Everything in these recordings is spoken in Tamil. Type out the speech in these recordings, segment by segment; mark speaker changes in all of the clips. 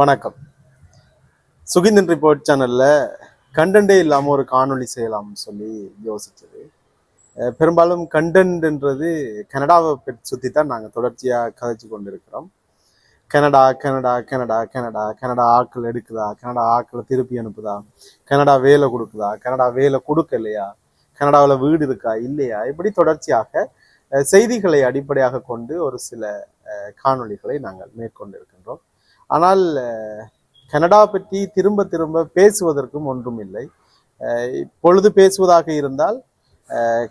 Speaker 1: வணக்கம். சுகிந்தன் ரிப்போர்ட் சேனல்ல கண்டென்ட்டே இல்லாமல் ஒரு காணொளி செய்யலாம்னு சொல்லி யோசித்தது பெரும்பாலும் கண்டென்ட்ன்றது கனடாவை சுற்றி தான் நாங்கள் தொடர்ச்சியாக கதைச்சு கொண்டிருக்கிறோம். Canada Canada Canada Canada Canada ஆட்கள் எடுக்குதா? கனடா ஆட்களை திருப்பி அனுப்புதா? கனடா வேலை கொடுக்குதா? கனடா வேலை கொடுக்கலையா? கனடாவில் வீடு இருக்கா? இல்லையா? இப்படி தொடர்ச்சியாக செய்திகளை அடிப்படையாக கொண்டு ஒரு சில காணொளிகளை நாங்கள் மேற்கொண்டிருக்கின்றோம். ஆனால் கனடா பற்றி திரும்ப திரும்ப பேசுவதற்கும் ஒன்றும் இல்லை. இப்பொழுது பேசுவதாக இருந்தால்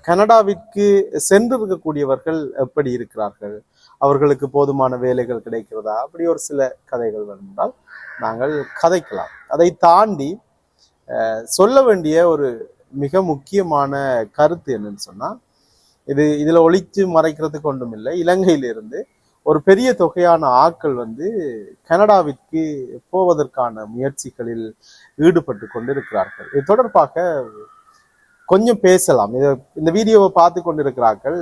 Speaker 1: கனடாவிற்கு சென்றிருக்கக்கூடியவர்கள் எப்படி இருக்கிறார்கள்? அவர்களுக்கு போதுமான வேலைகள் கிடைக்கிறதா? அப்படி ஒரு சில கதைகள் வேணுமென்றால் நாங்கள் கதைக்கலாம். அதை தாண்டி சொல்ல வேண்டிய ஒரு மிக முக்கியமான கருத்து என்னன்னு சொன்னால் இது இதில் ஒழித்து மறைக்கிறதுக்கு ஒன்றும் இல்லை. இலங்கையிலிருந்து ஒரு பெரிய தொகையான ஆட்கள் வந்து கனடாவிற்கு போவதற்கான முயற்சிகளில் ஈடுபட்டு கொண்டிருக்கிறார்கள். இது தொடர்பாக கொஞ்சம் பேசலாம். இதை இந்த வீடியோவை பார்த்து கொண்டிருக்கிறார்கள்.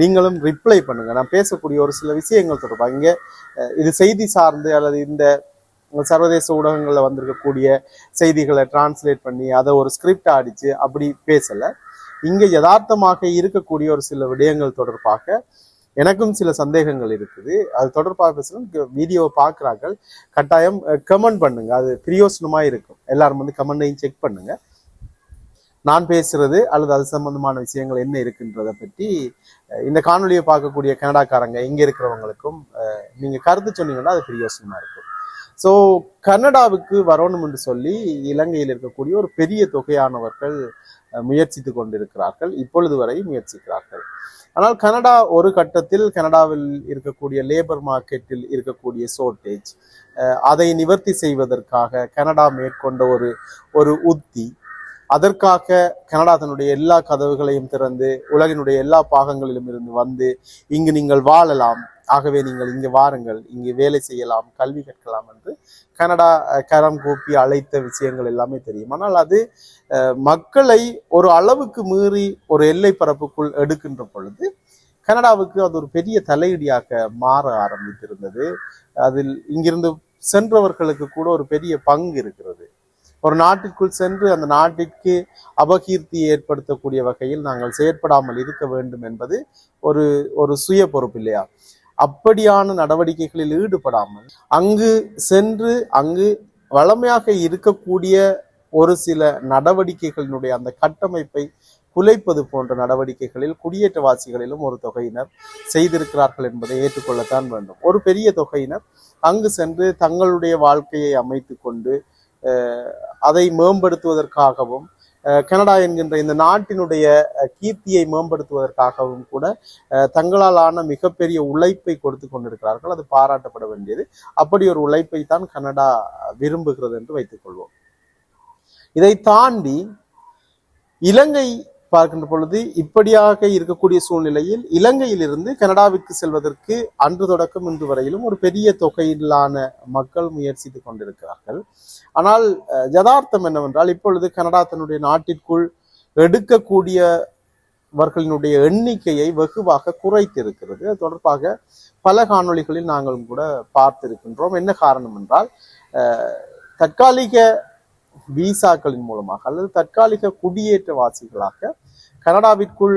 Speaker 1: நீங்களும் ரிப்ளை பண்ணுங்க. நான் பேசக்கூடிய ஒரு சில விஷயங்கள் தொடர்பாக இங்க இது செய்தி சார்ந்து அல்லது இந்த சர்வதேச ஊடகங்களில் வந்திருக்கக்கூடிய செய்திகளை டிரான்ஸ்லேட் பண்ணி அதை ஒரு ஸ்கிரிப்ட் அடிச்சு அப்படி பேசல. இங்க யதார்த்தமாக இருக்கக்கூடிய ஒரு சில விடயங்கள் தொடர்பாக எனக்கும் சில சந்தேகங்கள் இருக்குது. அது தொடர்பாக பேசணும். வீடியோவை பார்க்குறார்கள். கட்டாயம் கமெண்ட் பண்ணுங்க. அது பிரியோசனமாக இருக்கும். எல்லாரும் வந்து கமெண்டையும் செக் பண்ணுங்க. நான் பேசுறது அல்லது அது சம்பந்தமான விஷயங்கள் என்ன இருக்குன்றதை பற்றி இந்த காணொலியை பார்க்கக்கூடிய கனடாக்காரங்க இங்கே இருக்கிறவங்களுக்கும் நீங்கள் நீங்க கருத்து சொன்னீங்கன்னா அது பிரியோசனமாக இருக்கும். ஸோ கனடாவுக்கு வரணும் என்று சொல்லி இலங்கையில் இருக்கக்கூடிய ஒரு பெரிய தொகையானவர்கள் முயற்சித்து கொண்டிருக்கிறார்கள். இப்பொழுது வரை முயற்சிக்கிறார்கள். ஆனால் கனடா ஒரு கட்டத்தில் கனடாவில் இருக்கக்கூடிய லேபர் மார்க்கெட்டில் இருக்கக்கூடிய ஷோர்டேஜ் அதை நிவர்த்தி செய்வதற்காக கனடா மேற்கொண்ட ஒரு ஒரு உத்தி அதற்காக கனடா தன்னுடைய எல்லா கதவுகளையும் திறந்து உலகினுடைய எல்லா பாகங்களிலும் இருந்து வந்து இங்கு நீங்கள் வாழலாம். ஆகவே நீங்கள் இங்கு வாருங்கள் இங்கு வேலை செய்யலாம் கல்வி கற்கலாம் என்று கனடா கரம் கூப்பி அழைத்த விஷயங்கள் எல்லாமே தெரியும். ஆனால் அது மக்களை ஒரு அளவுக்கு மீறி ஒரு எல்லை பரப்புக்குள் எடுக்கின்ற பொழுது கனடாவுக்கு அது ஒரு பெரிய தலையீடியாக மாற ஆரம்பித்திருந்தது. அதில் இங்கிருந்து சென்றவர்களுக்கு கூட ஒரு பெரிய பங்கு இருக்கிறது. ஒரு நாட்டிற்குள் சென்று அந்த நாட்டிற்கு அபகீர்த்தியை ஏற்படுத்தக்கூடிய வகையில் நாங்கள் செயற்படாமல் இருக்க வேண்டும் என்பது ஒரு ஒரு சுய பொறுப்பு இல்லையா? அப்படியான நடவடிக்கைகளில் ஈடுபடாமல் அங்கு சென்று அங்கு வளமையாக இருக்கக்கூடிய ஒரு சில நடவடிக்கைகளினுடைய அந்த கட்டமைப்பை குலைப்பது போன்ற நடவடிக்கைகளில் குடியேற்றவாசிகளிலும் ஒரு தொகையினர் செய்திருக்கிறார்கள் என்பதை ஏற்றுக்கொள்ளத்தான் வேண்டும். ஒரு பெரிய தொகையினர் அங்கு சென்று தங்களுடைய வாழ்க்கையை அமைத்து கொண்டு அதை மேம்படுத்துவதற்காகவும் அஹ், கனடா என்கின்ற இந்த நாட்டினுடைய அஹ், கீர்த்தியை மேம்படுத்துவதற்காகவும் கூட அஹ், தங்களாலான மிகப்பெரிய உழைப்பை கொடுத்து கொண்டிருக்கிறார்கள். அது பாராட்டப்பட வேண்டியது. அப்படி ஒரு உழைப்பை தான் கனடா விரும்புகிறது என்று வைத்துக்கொள்வோம் இதை தாண்டி இலங்கை பார்க்கின்ற பொழுது இப்படியாக இருக்கக்கூடிய சூழ்நிலையில் இலங்கையிலிருந்து கனடாவிற்கு செல்வதற்கு அன்று தொடக்கம் இன்று வரையிலும் ஒரு பெரிய தொகையிலான மக்கள் முயற்சித்துக் கொண்டிருக்கிறார்கள். ஆனால் யதார்த்தம் என்னவென்றால் இப்பொழுது கனடா தன்னுடைய நாட்டிற்குள் எடுக்கக்கூடியவர்களினுடைய எண்ணிக்கையை வெகுவாக குறைத்திருக்கிறது. அது தொடர்பாக பல காணொளிகளில் நாங்களும் கூட பார்த்திருக்கின்றோம். என்ன காரணம் என்றால் தற்காலிக விசாக்களின் மூலமாக அல்லது தற்காலிக குடியேற்றவாசிகளாக கனடாவிற்குள்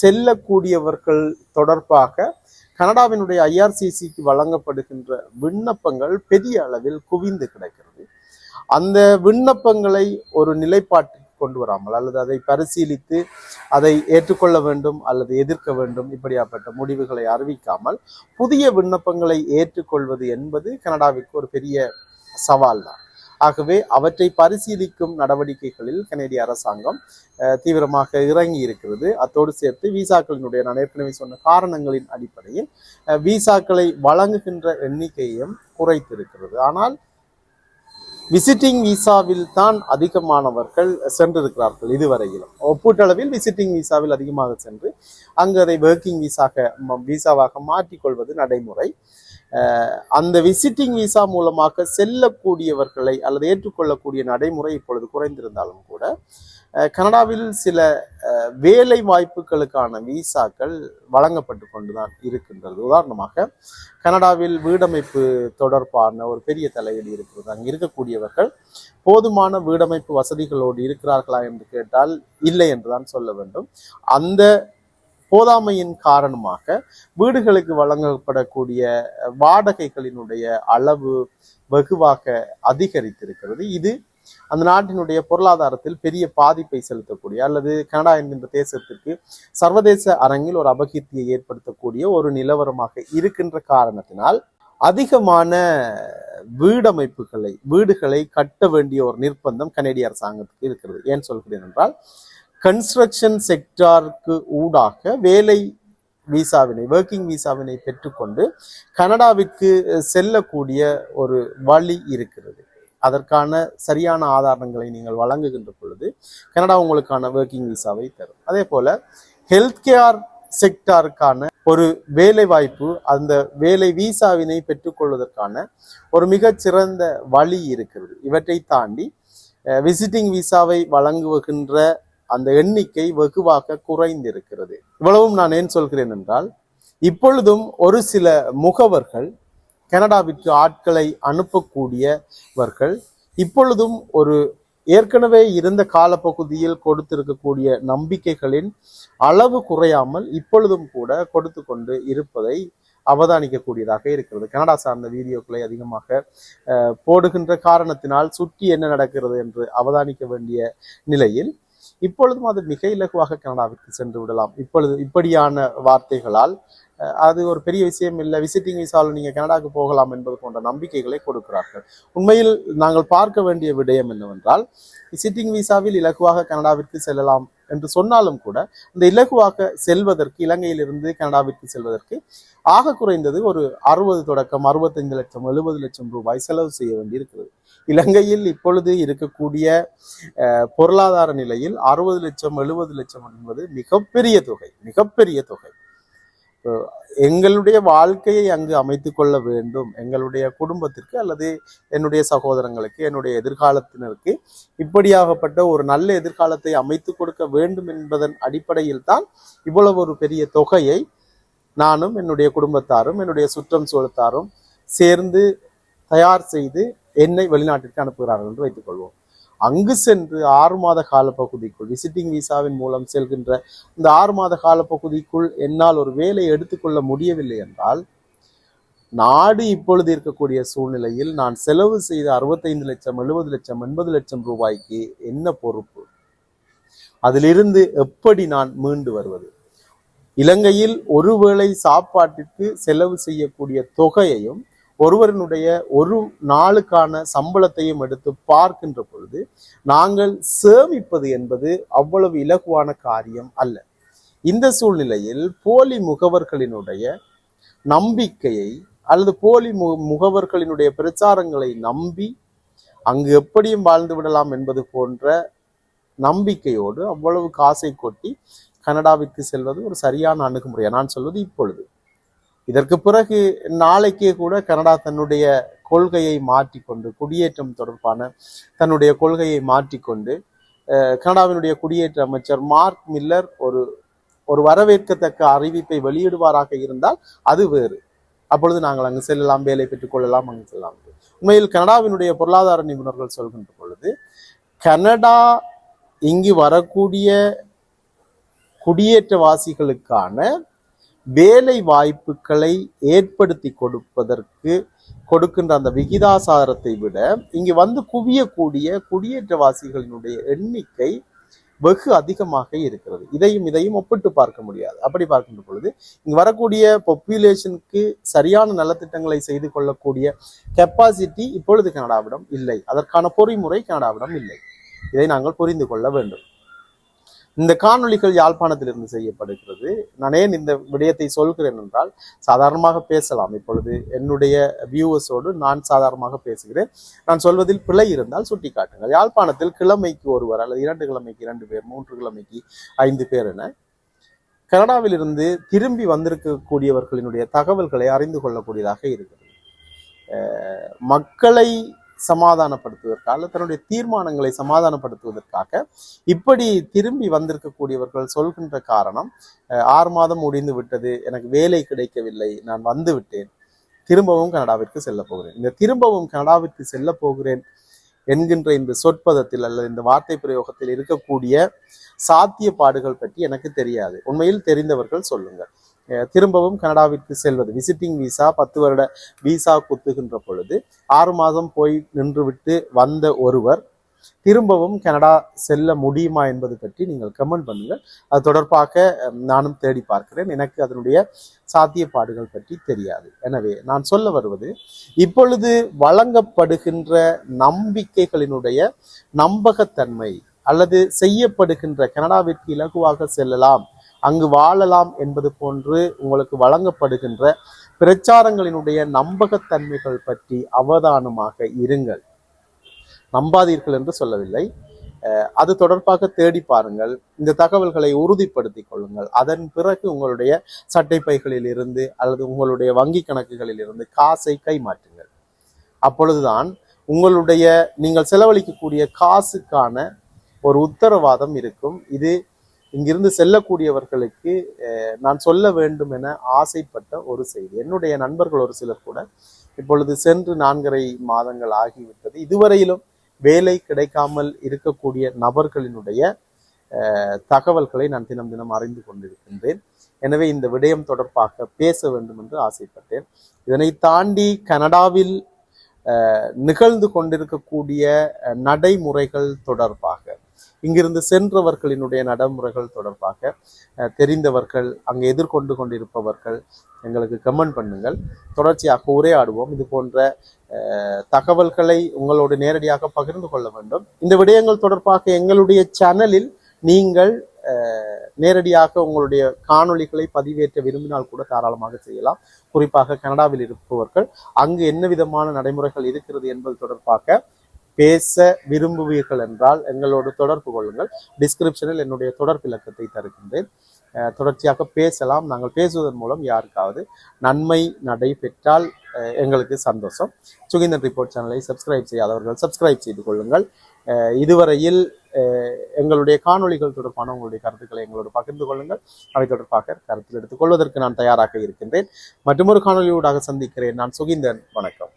Speaker 1: செல்லக்கூடியவர்கள் தொடர்பாக கனடாவினுடைய ஐஆர்சிசிக்கு வழங்கப்படுகின்ற விண்ணப்பங்கள் பெரிய அளவில் குவிந்து கிடக்கிறது. அந்த விண்ணப்பங்களை ஒரு நிலைப்பாட்டிற்கு கொண்டு வராமல் அல்லது அதை பரிசீலித்து அதை ஏற்றுக்கொள்ள வேண்டும் அல்லது எதிர்க்க வேண்டும் இப்படியாப்பட்ட முடிவுகளை அறிவிக்காமல் புதிய விண்ணப்பங்களை ஏற்றுக்கொள்வது என்பது கனடாவிற்கு ஒரு பெரிய சவால் தான். ஆகவே அவற்றை பரிசீலிக்கும் நடவடிக்கைகளில் கனேடிய அரசாங்கம் அஹ், தீவிரமாக இறங்கி இருக்கிறது. அத்தோடு சேர்த்து விசாக்களினுடைய நான் ஏற்கனவே சொன்ன காரணங்களின் அடிப்படையில் விசாக்களை வழங்குகின்ற எண்ணிக்கையும் குறைத்திருக்கிறது. ஆனால் விசிட்டிங் விசாவில் தான் அதிகமானவர்கள் சென்றிருக்கிறார்கள் இதுவரையிலும். ஒப்பீட்டளவில் விசிட்டிங் விசாவில் அதிகமாக சென்று அங்கு அதை ஒர்க்கிங் விசாக விசாவாக மாற்றிக்கொள்வது நடைமுறை. அந்த விசிட்டிங் விசா மூலமாக செல்லக்கூடியவர்களை அல்லது ஏற்றுக்கொள்ளக்கூடிய நடைமுறை இப்பொழுது குறைந்திருந்தாலும் கூட கனடாவில் சில வேலை வாய்ப்புகளுக்கான விசாக்கள் வழங்கப்பட்டு கொண்டுதான் இருக்கின்றது. உதாரணமாக கனடாவில் வீடமைப்பு தொடர்பான ஒரு பெரிய தலையீடு இருக்கிறது. அங்கே இருக்கக்கூடியவர்கள் போதுமான வீடமைப்பு வசதிகளோடு இருக்கிறார்களா என்று கேட்டால் இல்லை என்றுதான் சொல்ல வேண்டும். அந்த போதாமையின் காரணமாக வீடுகளுக்கு வழங்கப்படக்கூடிய வாடகைகளினுடைய அளவு வெகுவாக அதிகரித்திருக்கிறது. இது அந்த நாட்டினுடைய பொருளாதாரத்தில் பெரிய பாதிப்பை செலுத்தக்கூடிய அல்லது கனடா என்கின்ற தேசத்திற்கு சர்வதேச அரங்கில் ஒரு அபகீர்த்தியை ஏற்படுத்தக்கூடிய ஒரு நிலவரமாக இருக்கின்ற காரணத்தினால் அதிகமான வீடமைப்புகளை வீடுகளை கட்ட வேண்டிய ஒரு நிர்பந்தம் கனேடிய அரசாங்கத்துக்கு இருக்கிறது. ஏன் சொல்கிறேன் என்றால் கன்ஸ்ட்ரக்ஷன் செக்டாருக்கு ஊடாக வேலை விசாவினை ஒர்க்கிங் விசாவினை பெற்றுக்கொண்டு கனடாவிற்கு செல்லக்கூடிய ஒரு வழி இருக்கிறது. அதற்கான சரியான ஆதாரங்களை நீங்கள் வழங்குகின்ற பொழுது கனடா உங்களுக்கான ஒர்க்கிங் விசாவை தரும். அதே போல ஹெல்த் கேர் செக்டாருக்கான ஒரு வேலை வாய்ப்பு அந்த வேலை விசாவினை பெற்றுக்கொள்வதற்கான ஒரு மிகச்சிறந்த வழி இருக்கிறது. இவற்றை தாண்டி விசிட்டிங் விசாவை வழங்குகின்ற அந்த எண்ணிக்கை வெகுவாக குறைந்திருக்கிறது. இவ்வளவும் நான் ஏன் சொல்கிறேன் என்றால் இப்பொழுதும் ஒரு சில முகவர்கள் கனடாவிற்கு ஆட்களை அனுப்பக்கூடியவர்கள் இப்பொழுதும் ஒரு ஏற்கனவே இருந்த காலப்பகுதியில் கொடுத்திருக்கக்கூடிய நம்பிக்கைகளின் அளவு குறையாமல் இப்பொழுதும் கூட கொடுத்து கொண்டு இருப்பதை அவதானிக்கக்கூடியதாக இருக்கிறது. கனடா சார்ந்த வீடியோக்களை அதிகமாக போடுகின்ற காரணத்தினால் சுற்றி என்ன நடக்கிறது என்று அவதானிக்க வேண்டிய நிலையில் இப்பொழுதும் அது மிக இலகுவாக கனடாவிற்கு சென்று விடலாம். இப்பொழுது இப்படியான வார்த்தைகளால் அது ஒரு பெரிய விஷயம் இல்லை. விசிட்டிங் விசாவில் நீங்கள் கனடாவுக்கு போகலாம் என்பது போன்ற நம்பிக்கைகளை கொடுக்கிறார்கள். உண்மையில் நாங்கள் பார்க்க வேண்டிய விடயம் என்னவென்றால் விசிட்டிங் விசாவில் இலகுவாக கனடாவிற்கு செல்லலாம் என்று சொன்னாலும் கூட இந்த இலகுவாக செல்வதற்கு இலங்கையிலிருந்து கனடாவிற்கு செல்வதற்கு ஆக குறைந்தது ஒரு அறுபது தொடக்கம் அறுபத்தைந்து லட்சம் எழுபது லட்சம் ரூபாய் செலவு செய்ய வேண்டியிருக்கிறது. இலங்கையில் இப்பொழுது இருக்கக்கூடிய பொருளாதார நிலையில் அறுபது லட்சம் எழுபது லட்சம் என்பது மிகப்பெரிய தொகை மிகப்பெரிய தொகை. எங்களுடைய வாழ்க்கையை அங்கு அமைத்து கொள்ள வேண்டும். எங்களுடைய குடும்பத்திற்கு அல்லது என்னுடைய சகோதரங்களுக்கு என்னுடைய எதிர்காலத்தினருக்கு இப்படியாகப்பட்ட ஒரு நல்ல எதிர்காலத்தை அமைத்துக் கொடுக்க வேண்டும் என்பதன் அடிப்படையில் தான் இவ்வளவு ஒரு பெரிய தொகையை நானும் என்னுடைய குடும்பத்தாரும் என்னுடைய சுற்றம் சூழத்தாரும் சேர்ந்து தயார் செய்து என்னை வெளிநாட்டிற்கு அனுப்புகிறார்கள் என்று வைத்துக் கொள்வோம். அங்கு சென்று ஆறு மாத காலப்பகுதிக்குள் விசிட்டிங் விசாவின் மூலம் செல்கின்ற இந்த ஆறு மாத காலப்பகுதிக்குள் என்னால் ஒரு வேலையை எடுத்துக்கொள்ள முடியவில்லை என்றால் நாடு இப்பொழுது இருக்கக்கூடிய சூழ்நிலையில் நான் செலவு செய்த அறுபத்தைந்து லட்சம் எழுபது லட்சம் எண்பது லட்சம் ரூபாய்க்கு என்ன பொறுப்பு? அதிலிருந்து எப்படி நான் மீண்டு வருவது? இலங்கையில் ஒருவேளை சாப்பாட்டிற்கு செலவு செய்யக்கூடிய தொகையையும் ஒருவரினுடைய ஒரு நாளுக்கான சம்பளத்தையும் எடுத்து பார்க்கின்ற பொழுது நாங்கள் சேமிப்பது என்பது அவ்வளவு இலகுவான காரியம் அல்ல. இந்த சூழ்நிலையில் போலி முகவர்களினுடைய நம்பிக்கையை அல்லது போலி மு முகவர்களினுடைய பிரச்சாரங்களை நம்பி அங்கு எப்படியும் வாழ்ந்து விடலாம் என்பது போன்ற நம்பிக்கையோடு அவ்வளவு காசை கொட்டி கனடாவிற்கு செல்வது ஒரு சரியான அணுகுமுறையா? நான் சொல்வது இப்பொழுது. இதற்கு பிறகு நாளைக்கே கூட கனடா தன்னுடைய கொள்கையை மாற்றிக்கொண்டு குடியேற்றம் தொடர்பான தன்னுடைய கொள்கையை மாற்றிக்கொண்டு கனடாவினுடைய குடியேற்ற அமைச்சர் மார்க் மில்லர் ஒரு ஒரு வரவேற்கத்தக்க அறிவிப்பை வெளியிடுவாராக இருந்தால் அது வேறு. அப்பொழுது நாங்கள் அங்கு செல்லலாம் வேலை பெற்றுக் கொள்ளலாம் அங்கு செல்லலாம் உண்மையில் கனடாவினுடைய பொருளாதார நிபுணர்கள் சொல்கின்ற பொழுது கனடா இங்கு வரக்கூடிய குடியேற்றவாசிகளுக்கான வேலை வாய்ப்புகளை ஏற்படுத்தி கொடுப்பதற்கு கொடுக்கின்ற அந்த விகிதாசாரத்தை விட இங்கு வந்து குவியக்கூடிய குடியேற்றவாசிகளினுடைய எண்ணிக்கை வெகு அதிகமாக இருக்கிறது. இதையும் இதையும் ஒப்பிட்டு பார்க்க முடியாது. அப்படி பார்க்கின்ற பொழுது இங்கு வரக்கூடிய பாப்புலேஷனுக்கு சரியான நலத்திட்டங்களை செய்து கொள்ளக்கூடிய கெப்பாசிட்டி இப்பொழுது கனடாவிடம் இல்லை. அதற்கான பொறிமுறை கனடாவிடம் இல்லை. இதை நாங்கள் புரிந்து கொள்ள வேண்டும். இந்த காணொலிகள் யாழ்ப்பாணத்திலிருந்து செய்யப்படுகிறது. நான் ஏன் இந்த விடயத்தை சொல்கிறேன் என்றால் சாதாரணமாக பேசலாம். இப்பொழுது என்னுடைய வியூவர்ஸோடு நான் சாதாரணமாக பேசுகிறேன். நான் சொல்வதில் பிழை இருந்தால் சுட்டி காட்டுங்கள் யாழ்ப்பாணத்தில் கிழமைக்கு ஒருவர் அல்லது இரண்டு கிழமைக்கு இரண்டு பேர் மூன்று கிழமைக்கு ஐந்து பேர் என கனடாவிலிருந்து திரும்பி வந்திருக்கக்கூடியவர்களினுடைய தகவல்களை அறிந்து கொள்ளக்கூடியதாக இருக்கிறது. மக்களை சமாதானப்படுத்துவதற்காக தன்னுடைய தீர்மானங்களை சமாதானப்படுத்துவதற்காக இப்படி திரும்பி வந்திருக்கக்கூடியவர்கள் சொல்கின்ற காரணம் ஆறு மாதம் முடிந்து விட்டது எனக்கு வேலை கிடைக்கவில்லை நான் வந்து விட்டேன் திரும்பவும் கனடாவிற்கு செல்ல போகிறேன். இந்த திரும்பவும் கனடாவிற்கு செல்ல போகிறேன் என்கின்ற இந்த சொற்பதத்தில் அல்லது இந்த வார்த்தை பிரயோகத்தில் இருக்கக்கூடிய சாத்தியப்பாடுகள் பற்றி எனக்கு தெரியாது. உண்மையில் தெரிந்தவர்கள் சொல்லுங்கள். திரும்பவும் கனடாவிற்கு செல்வது. விசிட்டிங் விசா பத்து வருட விசா குத்துகின்ற பொழுது ஆறு மாதம் போய் நின்றுவிட்டு வந்த ஒருவர் திரும்பவும் கனடா செல்ல முடியுமா என்பது பற்றி நீங்கள் கமெண்ட் பண்ணுங்கள். அது தொடர்பாக நானும் தேடி பார்க்கிறேன். எனக்கு அதனுடைய சாத்தியப்பாடுகள் பற்றி தெரியாது. எனவே நான் சொல்ல வருவது இப்பொழுது வழங்கப்படுகின்ற நம்பிக்கைகளினுடைய நம்பகத்தன்மை அல்லது செய்யப்படுகின்ற கனடாவிற்கு இலகுவாக செல்லலாம் அங்கு வாழலாம் என்பது போன்று உங்களுக்கு வழங்கப்படுகின்ற பிரச்சாரங்களினுடைய நம்பகத்தன்மைகள் பற்றி அவதானமாக இருங்கள். நம்பாதீர்கள் என்று சொல்லவில்லை. அஹ் அது தொடர்பாக தேடி பாருங்கள். இந்த தகவல்களை உறுதிப்படுத்திக் கொள்ளுங்கள். அதன் பிறகு உங்களுடைய சட்டை பைகளில் இருந்து அல்லது உங்களுடைய வங்கி கணக்குகளில் இருந்து காசை கைமாற்றுங்கள் அப்பொழுதுதான் உங்களுடைய நீங்கள் செலவழிக்கக்கூடிய காசுக்கான ஒரு உத்தரவாதம் இருக்கும். இது இங்கிருந்து செல்லக்கூடியவர்களுக்கு அஹ், நான் சொல்ல வேண்டும் என ஆசைப்பட்ட ஒரு செய்தி. என்னுடைய நண்பர்கள் ஒரு சிலர் கூட இப்பொழுது சென்று நான்கரை மாதங்கள் ஆகிவிட்டது. இதுவரையிலும் வேலை கிடைக்காமல் இருக்கக்கூடிய நபர்களினுடைய அஹ், தகவல்களை நான் தினம் தினம் அறிந்து கொண்டிருக்கின்றேன். எனவே இந்த விடயம் தொடர்பாக பேச வேண்டும் என்று ஆசைப்பட்டேன். இதனை தாண்டி கனடாவில் அஹ், நிகழ்ந்து கொண்டிருக்கக்கூடிய அஹ், நடைமுறைகள் தொடர்பாக இங்கிருந்து சென்றவர்களினுடைய நடைமுறைகள் தொடர்பாக தெரிந்தவர்கள் அங்கே எதிர்கொண்டு கொண்டிருப்பவர்கள் எங்களுக்கு கமெண்ட் பண்ணுங்கள். தொடர்ச்சியாக உரையாடுவோம். இது போன்ற தகவல்களை உங்களோடு நேரடியாக பகிர்ந்து கொள்ள வேண்டும். இந்த விடயங்கள் தொடர்பாக எங்களுடைய சேனலில் நீங்கள் நேரடியாக உங்களுடைய காணொளிகளை பதிவேற்ற விரும்பினால் கூட தாராளமாக செய்யலாம். குறிப்பாக கனடாவில் இருப்பவர்கள் அங்கு என்ன விதமான நடைமுறைகள் இருக்கிறது என்பது தொடர்பாக பேச விரும்புவீர்கள் என்றால் எங்களோடு தொடர்பு கொள்ளுங்கள். டிஸ்கிரிப்ஷனில் என்னுடைய தொடர்பு இலக்கத்தை தருகின்றேன். தொடர்ச்சியாக பேசலாம். நாங்கள் பேசுவதன் மூலம் யாருக்காவது நன்மை நடைபெற்றால் எங்களுக்கு சந்தோஷம். சுகிந்தன் ரிப்போர்ட் சேனலை சப்ஸ்கிரைப் செய்யாதவர்கள் சப்ஸ்கிரைப் செய்து கொள்ளுங்கள். இதுவரையில் எங்களுடைய காணொளிகள் தொடர்பான உங்களுடைய கருத்துக்களை எங்களோடு பகிர்ந்து கொள்ளுங்கள். அவை தொடர்பாக கருத்தில் எடுத்துக்கொள்வதற்கு நான் தயாராக இருக்கின்றேன். மற்றொரு காணொளியூடாக சந்திக்கிறேன். நான் சுகிந்தன். வணக்கம்.